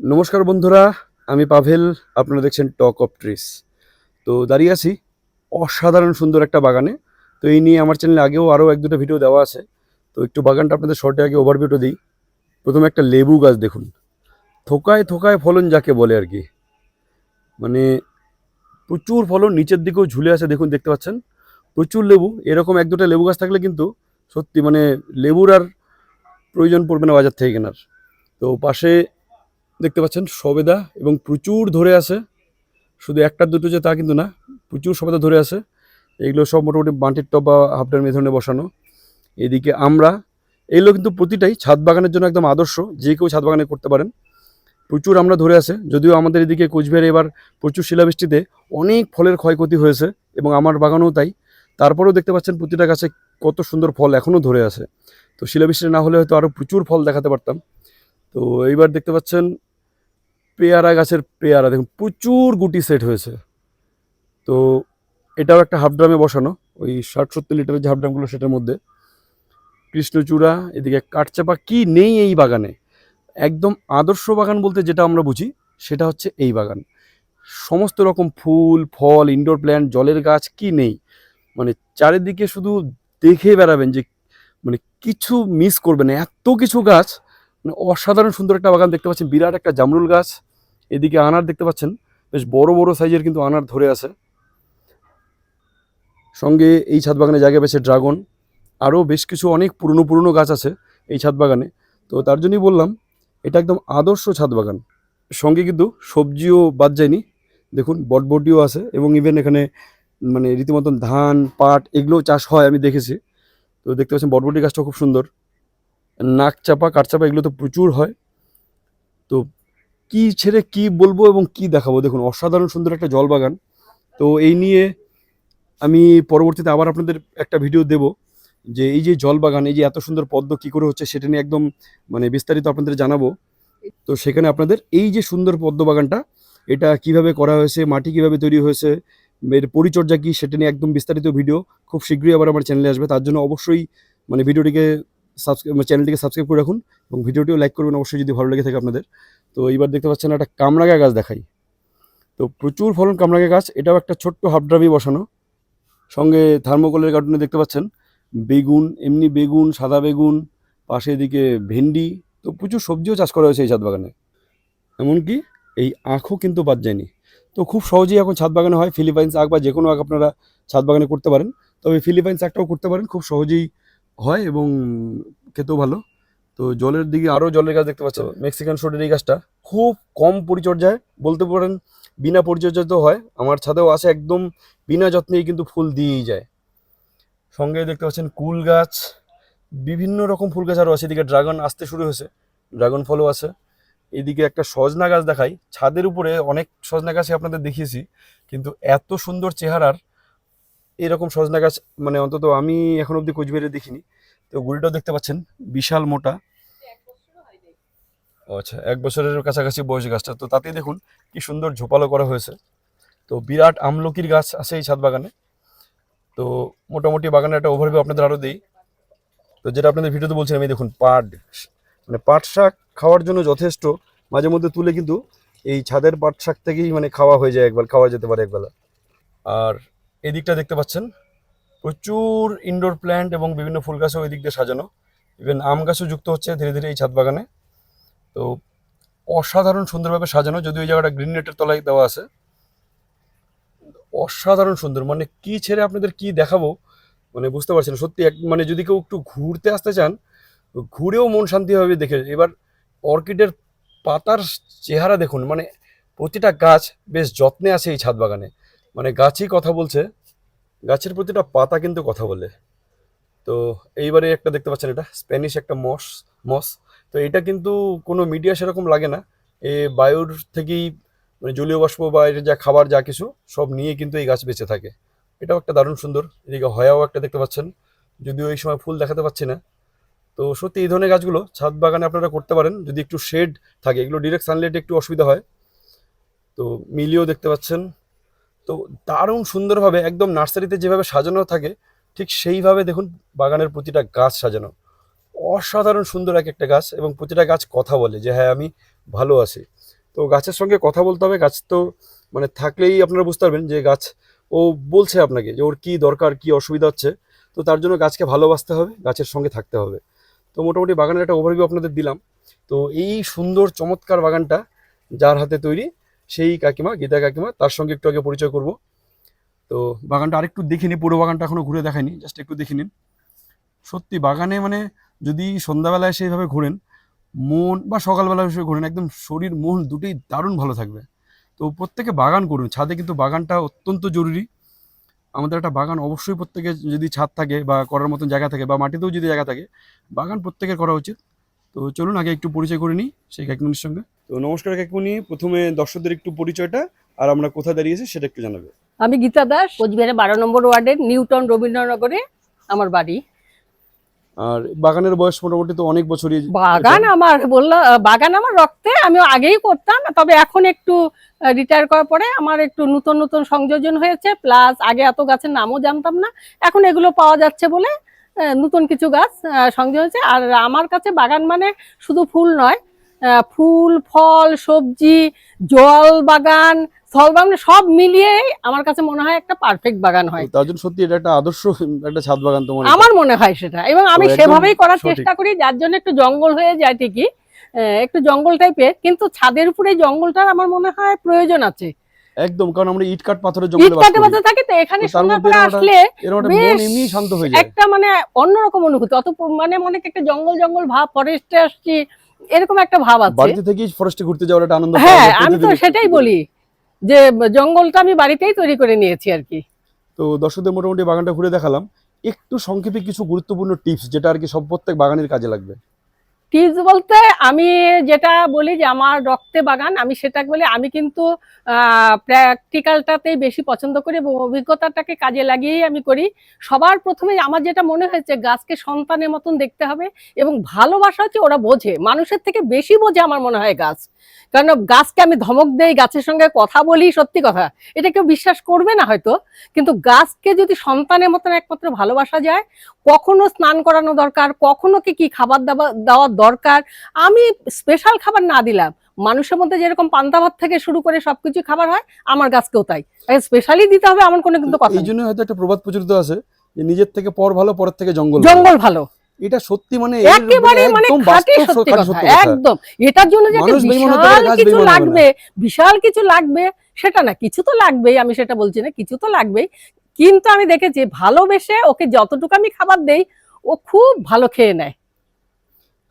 নমস্কার বন্ধুরা, আমি পাভেল, আপনারা দেখছেন টক অফ ট্রিস তো দাঁড়িয়ে আছি অসাধারণ সুন্দর একটা বাগানে। তো এই নিয়ে আমার চ্যানেলে আগেও আরও এক দুটো ভিডিও দেওয়া আছে। তো একটু বাগানটা আপনাদের শর্টে আগে ওভারভিউটা দিই। প্রথমে একটা লেবু গাছ দেখুন। থোকায় থোকায় ফলন যাকে বলে আর কি। মানে প্রচুর ফলন নিচের দিকেও ঝুলে আছে, দেখুন, দেখতে পাচ্ছেন? প্রচুর লেবু, এরকম এক দুটো লেবু গাছ থাকলে কিন্তু সত্যি মানে লেবুর আর প্রয়োজন পড়বে না বাজার থেকে কেনার। তো পাশে দেখতে পাচ্ছেন সবেদা এবং প্রচুর ধরে আছে। শুধু একটা দুটো যে তা কিন্তু না, প্রচুর সবেদা ধরে আছে। এগুলো সব মোটামুটি বাঁটির টব বা হাফডার মেধনে বসানো। এদিকে আমরা, এগুলো কিন্তু প্রতিটাই ছাদ বাগানের জন্য একদম আদর্শ, যে কেউ ছাদ বাগানে করতে পারেন। প্রচুর আমরা ধরে আছে, যদিও আমাদের এদিকে কোচবিহারে এবার প্রচুর শিলাবৃষ্টিতে অনেক ফলের ক্ষয়ক্ষতি হয়েছে এবং আমার বাগানেও তাই। তারপরেও দেখতে পাচ্ছেন প্রতিটা গাছে কত সুন্দর ফল এখনও ধরে আছে। তো শিলাবৃষ্টি না হলে হয়তো আরও প্রচুর ফল দেখাতে পারতাম। তো এইবার দেখতে পাচ্ছেন পেয়ারা গাছের পেয়ারা, দেখুন, প্রচুর গুটি সেট হয়েছে। তো এটাও একটা হাফ ড্রামে বসানো, ওই ষাট সত্তর লিটারের যে হাফ ড্রামগুলো সেটার মধ্যে। কৃষ্ণচূড়া, এদিকে কাঠচাপা, কি নেই এই বাগানে? একদম আদর্শ বাগান বলতে যেটা আমরা বুঝি, সেটা হচ্ছে এই বাগান। সমস্ত রকম ফুল, ফল ইনডোর প্ল্যান্ট জলের গাছ, কি নেই? মানে চারিদিকে শুধু দেখে বেড়াবেন যে মানে কিছু মিস করবেন এত কিছু গাছ মানে অসাধারণ সুন্দর একটা বাগান দেখতে পাচ্ছেন। বিরাট একটা জামরুল গাছ এদিকে আনার দেখতে পাচ্ছেন, বেশ বড় বড় সাইজের কিন্তু আনার ধরে আছে। সঙ্গে এই ছাদ বাগানে জায়গা পেয়েছে ড্রাগন। আরও বেশ কিছু অনেক পুরনো পুরনো গাছ আছে এই ছাদ বাগানে। তো তার জন্যই বললাম, এটা একদম আদর্শ ছাদ বাগান। সঙ্গে কিন্তু সবজিও বাদ যায়নি। দেখুন, বটবটিও আছে এবং ইভেন এখানে মানে রীতিমতন ধান, পাট এগুলোও চাষ হয় আমি দেখেছি। তো দেখতে পাচ্ছেন বটবটি গাছটা খুব সুন্দর। নাক চাপা কাঠচাপা এগুলো তো প্রচুর হয়। তো কি ছেড়ে কি বলব এবং কি দেখাবো? দেখুন, অসাধারণ সুন্দর একটা জল বাগান তো এই নিয়ে আমি পরবর্তীতে আবার আপনাদের একটা ভিডিও দেব যে এই যে জল বাগান এই যে এত সুন্দর পদ্ম কি করে হচ্ছে সেটা নিয়ে একদম মানে বিস্তারিত আপনাদের জানাব। তো সেখানে আপনাদের এই যে সুন্দর পদ্ম বাগানটা, এটা কীভাবে করা হয়েছে, মাটি কীভাবে তৈরি হয়েছে, এর পরিচর্যা কি সেটা নিয়ে একদম বিস্তারিত ভিডিও খুব শীঘ্রই আবার আমার চ্যানেলে আসবে। তার জন্য অবশ্যই মানে ভিডিওটিকে সাবস্ক্রাইব চ্যানেলটিকে সাবস্ক্রাইব করে রাখুন এবং ভিডিওটিও লাইক করবেন অবশ্যই যদি ভালো লেগে থাকে আপনাদের। তো এইবার দেখতে পাচ্ছেন একটা কামরাঙা গাছ দেখাই। তো প্রচুর ফলন কামরাঙা গাছ, এটাও একটা ছোট্ট হাফ ড্রামই বসানো। সঙ্গে থার্মোকলের কার্টুনে দেখতে পাচ্ছেন, বেগুন, এমনি বেগুন, সাদা বেগুন, পাশে এদিকে ভেন্ডি। তো প্রচুর সবজিও চাষ করা হয়েছে এই ছাদ বাগানে। এমনকি এই আখও কিন্তু বাদ যায়নি। তো খুব সহজেই এখন ছাদ বাগানে হয়। ফিলিপাইন্স আখ বা যে কোনো আখ আপনারা ছাদ বাগানে করতে পারেন। তবে ফিলিপাইন্স আখটাও করতে পারেন। খুব সহজেই হয় এবং খেতেও ভালো। তো জলের দিকে আরও জলের গাছ দেখতে পাচ্ছেন মেক্সিকান শোটের এই গাছটা খুব কম পরিচর্যায় বলতে পারেন, বিনা পরিচর্যাতেও হয়। আমার ছাদেও আছে একদম বিনা যত্নেই কিন্তু ফুল দিয়েই যায়। সঙ্গে দেখতে পাচ্ছেন কুল গাছ, বিভিন্ন রকম ফুল গাছ আরও আছে। এদিকে ড্রাগন আসতে শুরু হয়েছে, ড্রাগন ফলও আছে। এদিকে একটা সজনা গাছ দেখাই, ছাদের উপরে অনেক সজনা গাছই আপনাদের দেখিয়েছি, কিন্তু এত সুন্দর চেহারার এরকম সজনা গাছ মানে অন্তত আমি এখন অবধি কোচবিহারে দেখিনি। তো গুড়িটাও দেখতে পাচ্ছেন, বিশাল মোটা। আচ্ছা এক বছরের কাছাকাছি বয়স গাছটা। তো তাতেই দেখুন কি সুন্দর ঝোপালো করা হয়েছে। তো বিরাট আমলকির গাছ আছে এই ছাদ বাগানে। তো মোটামুটি বাগানের একটা ওভারভিউ আপনাদের আরও দিই। তো যেটা আপনাদের ভিডিওতে বলছিলাম আমি দেখুন পাট। মানে পাট শাক খাওয়ার জন্য যথেষ্ট। মাঝে মধ্যে তুলে কিন্তু এই ছাদের পাট শাক থেকেই মানে খাওয়া হয়ে যায় একবার, খাওয়া যেতে পারে একবেলা। আর এদিকটা দেখতে পাচ্ছেন প্রচুর ইনডোর প্ল্যান্ট এবং বিভিন্ন ফুল গাছও ওই দিক দিয়ে সাজানো। ইভেন আম গাছও যুক্ত হচ্ছে ধীরে ধীরে এই ছাদ বাগানে। তো অসাধারণ সুন্দরভাবে সাজানো যদি ওই জায়গাটা গ্রিন নেটের তলায় দেওয়া আছে। অসাধারণ সুন্দর মানে কি ছেড়ে আপনাদের কি দেখাবো? মানে বুঝতে পারছেন সত্যি এক মানে যদি কেউ একটু ঘুরতে আসতে চান, ঘুরেও মন শান্তি হবে দেখে। এবার অর্কিডের পাতার চেহারা দেখুন মানে প্রতিটা গাছ বেশ যত্নে আছে এই ছাদ বাগানে। মানে গাছই কথা বলছে। গাছের প্রতিটা পাতা কিন্তু কথা বলে। তো এইবারে একটা দেখতে পাচ্ছেন এটা, স্প্যানিশ একটা মস মস। তো এটা কিন্তু কোনো মিডিয়া সেরকম লাগে না। এ বায়ুর থেকেই মানে জলীয় বাষ্প বা এর যা খাবার, যা কিছু, সব নিয়ে কিন্তু এই গাছ বেঁচে থাকে। এটাও একটা দারুণ সুন্দর। এদিকে হয়াও একটা দেখতে পাচ্ছেন। যদিও এই সময় ফুল দেখাতে পাচ্ছি না। তো সত্যি এই ধরনের গাছগুলো ছাদ বাগানে আপনারা করতে পারেন। যদি একটু শেড থাকে, এগুলো ডিরেক্ট সানলাইটে একটু অসুবিধা হয়। তো মিলিও দেখতে পাচ্ছেন। তো দারুণ সুন্দরভাবে একদম নার্সারিতে যেভাবে সাজানো থাকে, ঠিক সেইভাবে দেখুন বাগানের প্রতিটা গাছ সাজানো। অসাধারণ সুন্দর এক একটা গাছ এবং প্রতিটা গাছ কথা বলে যে হ্যাঁ আমি ভালো আছি। তো গাছের সঙ্গে কথা বলতে হবে, গাছ তো মানে থাকলেই আপনারা বুঝতে পারবেন যে, গাছ ও বলছে আপনাকে যে, ওর কি দরকার, কি অসুবিধা হচ্ছে? তো তার জন্য গাছকে ভালোবাসতে হবে, গাছের সঙ্গে থাকতে হবে। তো মোটামুটি বাগানের একটা ওভারভিউ আপনাদের দিলাম। তো এই সুন্দর, চমৎকার বাগানটা যার হাতে তৈরি সেই কাকিমা, গীতা কাকিমা, তার সঙ্গে একটু আগে পরিচয় করব। তো বাগানটা আরেকটু দেখিনি পুরো বাগানটা এখনও ঘুরে দেখায়নি জাস্ট একটু দেখে নিন। সত্যি বাগানে মানে যদি সন্ধ্যাবেলায় সেইভাবে ঘোরেন, মন বা সকালবেলা এসে ঘোরেন, একদম শরীর, মন দুটোই দারুণ ভালো থাকবে। তো প্রত্যেকে বাগান করুন, ছাদে কিন্তু বাগানটা অত্যন্ত জরুরি। আমাদের একটা বাগান অবশ্যই প্রত্যেকে যদি ছাদ থাকে বা করার মতন জায়গা থাকে বা মাটিতেও যদি জায়গা থাকে, বাগান প্রত্যেকের করা উচিত। তো চলুন আগে একটু পরিচয় করে নিই সেই কাকিমনির সঙ্গে। তো নমস্কার কাকিমনি প্রথমে দর্শকদের একটু পরিচয়টা আর আমরা কোথায় দাঁড়িয়েছি সেটা একটু জানাবে। আমি গীতা দাস কোচবিহারের বারো নম্বর ওয়ার্ডের নিউটন রবীন্দ্রনগরে আমার বাড়ি। আর বাগানের বয়স মোটামুটি তো অনেক বছরই। বাগান আমার বলল বাগান আমার রক্তে আমি আগেই করতাম তবে এখন একটু রিটায়ার করার পরে আমার একটু নতুন নতুন সংযোজন হয়েছে প্লাস আগে এত গাছের নামও জানতাম না এখন এগুলো পাওয়া যাচ্ছে বলে নতুন কিছু গাছ সংযোগ হয়েছে। আর আমার কাছে বাগান মানে শুধু ফুল নয় ফুল ফল সবজি জল বাগান স্থল বাগান সব মিলিয়ে আমার কাছে মনে হয় একটা পারফেক্ট বাগান হয়। তার জন্য সত্যি এটা একটা আদর্শ একটা ছাদ বাগান তোমার আমার মনে হয় সেটা। এবং আমি সেভাবেই করার চেষ্টা করি যার জন্য একটু জঙ্গল হয়ে যায় ঠিকই। একটু জঙ্গল টাইপের কিন্তু ছাদের উপরে জঙ্গলটার আমার মনে হয় প্রয়োজন আছে। একদম কারণ আমরা ইট কাঠ পাথরের জঙ্গলে বাস কাটে করি। বাজে থাকে তো এখানে সুন্দর করে আসলে একটা মন এমনি শান্ত হয়ে যায়। একটা মানে অন্যরকম অনুভূতি। অত মানে মনে একটা জঙ্গল জঙ্গল ভাব ফরেস্টে আসছি এরকম একটা ভাব আছে। বাড়িতে থেকেই ফরেস্টে ঘুরতে যাওয়ার একটা আনন্দ হ্যাঁ আমি তো সেটাই বলি যে জঙ্গলটা আমি বাড়িতেই তৈরি করে নিয়েছি আর কি। তো দর্শকদের মোটামুটি বাগানটা ঘুরে দেখালাম। একটু সংক্ষেপে কিছু গুরুত্বপূর্ণ টিপস যেটা আর কি সব প্রত্যেক বাগানের কাজে লাগবে। টিপস বলতে আমি যেটা বলি যে আমার রক্তে বাগান, আমি সেটা বলি আমি কিন্তু প্র্যাকটিক্যালটাতেই বেশি পছন্দ করি এবং অভিজ্ঞতাটাকে কাজে লাগিয়েই আমি করি। সবার প্রথমে আমার যেটা মনে হয়েছে, গাছকে সন্তানের মতন দেখতে হবে এবং ভালোবাসা হচ্ছে ওরা বোঝে। মানুষের থেকে বেশি বোঝে আমার মনে হয় গাছ। কারণ গাছকে আমি ধমক দেই, গাছের সঙ্গে কথা বলি, সত্যি কথা। এটা কেউ বিশ্বাস করবে না হয়তো। কিন্তু গাছকে যদি সন্তানের মতন একমাত্র ভালোবাসা যায়, কখনো স্নান করানো দরকার, কখনো কি কি খাবার দাবার দেওয়ার দরকার। আমি স্পেশাল খাবার না দিলাম। মানুষের মধ্যে যেরকম পান্তা ভাত থেকে শুরু করে সবকিছু খাবার হয় আমার গাছকেও তাই। স্পেশালি দিতে হবে আমার কোনো কিন্তু কথা এই জন্য হয়তো একটা প্রবাদ প্রচলিত আছে যে নিজের থেকে পর ভালো পরের থেকে জঙ্গল জঙ্গল ভালো। এটা সত্যি মানে একেবারে মানে খাঁটি সত্যি কথা একদম। এটার জন্য যে বিশাল কিছু। লাগবে বিশাল কিছু লাগবে সেটা না কিছু তো লাগবেই আমি সেটা বলছি না কিছু তো লাগবেই। কিন্তু আমি দেখেছি ভালোবেসে ওকে যতটুকু আমি খাবার দেই ও খুব ভালো খেয়ে নেয়।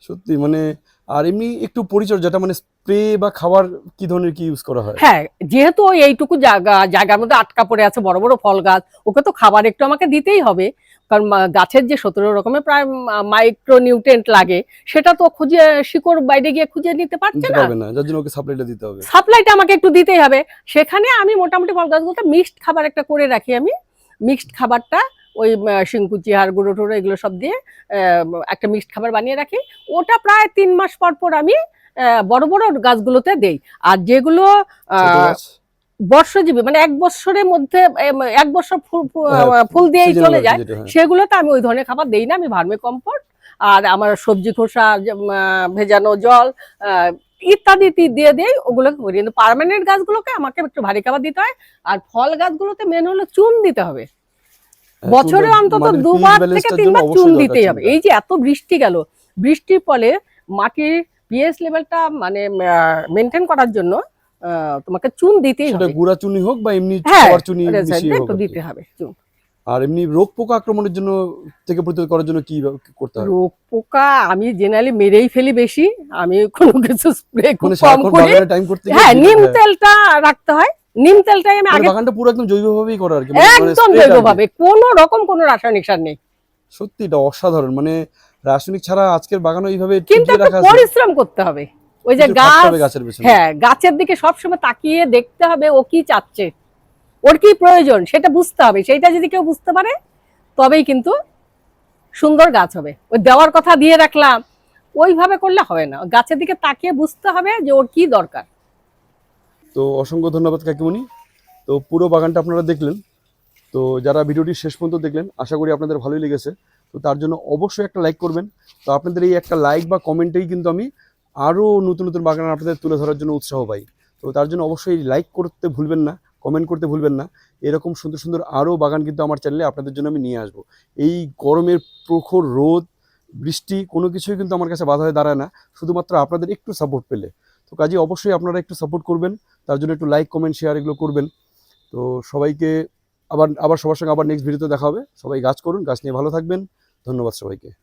সত্যি মানে আর এমনি একটু পরিচর্যাটা মানে স্প্রে বা খাবার কি ধরনের কি ইউজ করা হয়? হ্যাঁ যেহেতু এইটুকু জায়গা জায়গার মধ্যে আটকা পড়ে আছে বড় বড় ফল গাছ ওকে তো খাবার একটু আমাকে দিতেই হবে। কারণ গাছের যে সতেরো রকমের প্রায় মাইক্রো নিউট্রেন্ট লাগে সেটা তো খুঁজে শিকড় বাইরে গিয়ে খুঁজে নিতে পারছে না। যার জন্য ওকে সাপ্লাইটা দিতে হবে। সাপ্লাইটা আমাকে একটু দিতেই হবে। সেখানে আমি মোটামুটি ফল গাছগুলোতে মিক্সড খাবার একটা করে রাখি আমি। মিক্সড খাবারটা ওই শিংকুচি হাড় গুঁড়ো টুড়ো এগুলো সব দিয়ে একটা মিক্সড খাবার বানিয়ে রাখি। ওটা প্রায় তিন মাস পর পর আমি বড় বড় গাছগুলোতে দেই। আর যেগুলো বর্ষজীবী মানে এক বছরের মধ্যে এক বছর ফুল ফুল দিয়েই চলে যায়। সেগুলোতে আমি ওই ধরনের খাবার দেই না আমি ভার্মি কম্পোস্ট আর আমার সবজি খোসা ভেজানো জল ইত্যাদি দিয়ে দিই ওগুলোকে করি। কিন্তু পার্মানেন্ট গাছগুলোকে আমাকে একটু ভারী খাবার দিতে হয়। আর ফল গাছগুলোতে মেন হলো চুন দিতে হবে। বছরে অন্তত মানে দুবার থেকে তিনবার চুন দিতেই হবে। এই যে এত বৃষ্টি গেল বৃষ্টির ফলে মাটির পিএইচ লেভেলটা মানে মেনটেন করার জন্য তোমাকে চুন দিতেই সেটা হবে। গুঁড়া চুনি হোক বা এমনি হ্যাঁ, খাবার চুনি একটু দিতে হবে চুন। আর এমনি রোগ পোকা আক্রমণের জন্য থেকে প্রতিরোধ করার জন্য কি করতে হবে রোগ পোকা আমি জেনারেলি মেরেই ফেলি বেশি। আমি কোনো কিছু স্প্রে মানে কম করি। টাইম করতে হ্যাঁ নিম হ্যাঁ, তেলটা রাখতে হয়। নিম তেলটাই আমি মানে আগে বাগানটা পুরো একদম জৈবভাবেই করা আর কি মানে- একদম। জৈবভাবে। কোনো রকম কোনো রাসায়নিক সার নেই। সত্যি এটা অসাধারণ মানে রাসায়নিক ছাড়া আজকের বাগানও এইভাবে কিন্তু। পরিশ্রম করতে হবে। ওই যে গাছ গাছের হ্যাঁ গাছের দিকে সবসময় তাকিয়ে দেখতে হবে ও কি চাচ্ছে। ওর কি প্রয়োজন সেটা বুঝতে হবে। সেটা যদি কেউ বুঝতে পারে তবেই কিন্তু সুন্দর গাছ হবে। ওই দেওয়ার কথা দিয়ে রাখলাম। ওইভাবে করলে হবে না। গাছের দিকে তাকিয়ে বুঝতে হবে যে ওর কি দরকার। তো অসংখ্য ধন্যবাদ কাকিমণি। তো পুরো বাগানটা আপনারা দেখলেন। তো যারা ভিডিওটি শেষ পর্যন্ত দেখলেন, আশা করি আপনাদের ভালোই লেগেছে। তো তার জন্য অবশ্যই একটা লাইক করবেন। তো আপনাদের এই একটা লাইক বা কমেন্টেই কিন্তু আমি আরও নতুন নতুন বাগান আপনাদের তুলে ধরার জন্য উৎসাহ পাই। তো তার জন্য অবশ্যই লাইক করতে ভুলবেন না কমেন্ট করতে ভুলবেন না। এরকম সুন্দর সুন্দর আরও বাগান কিন্তু আমার চ্যানেলে আপনাদের জন্য আমি নিয়ে আসব। এই গরমের প্রখর রোদ, বৃষ্টি কোনো কিছুই কিন্তু আমার কাছে বাধা হয়ে দাঁড়ায় না। শুধুমাত্র আপনাদের একটু সাপোর্ট পেলে। তো কাজে অবশ্যই আপনারা একটু সাপোর্ট করবেন, তার জন্য একটু লাইক কমেন্ট শেয়ার এগুলো করবেন। তো সবাইকে আবার আবার সবার সঙ্গে আবার নেক্সট ভিডিওতে দেখা হবে। সবাই গাছ করুন, গাছ নিয়ে ভালো থাকবেন। ধন্যবাদ সবাইকে।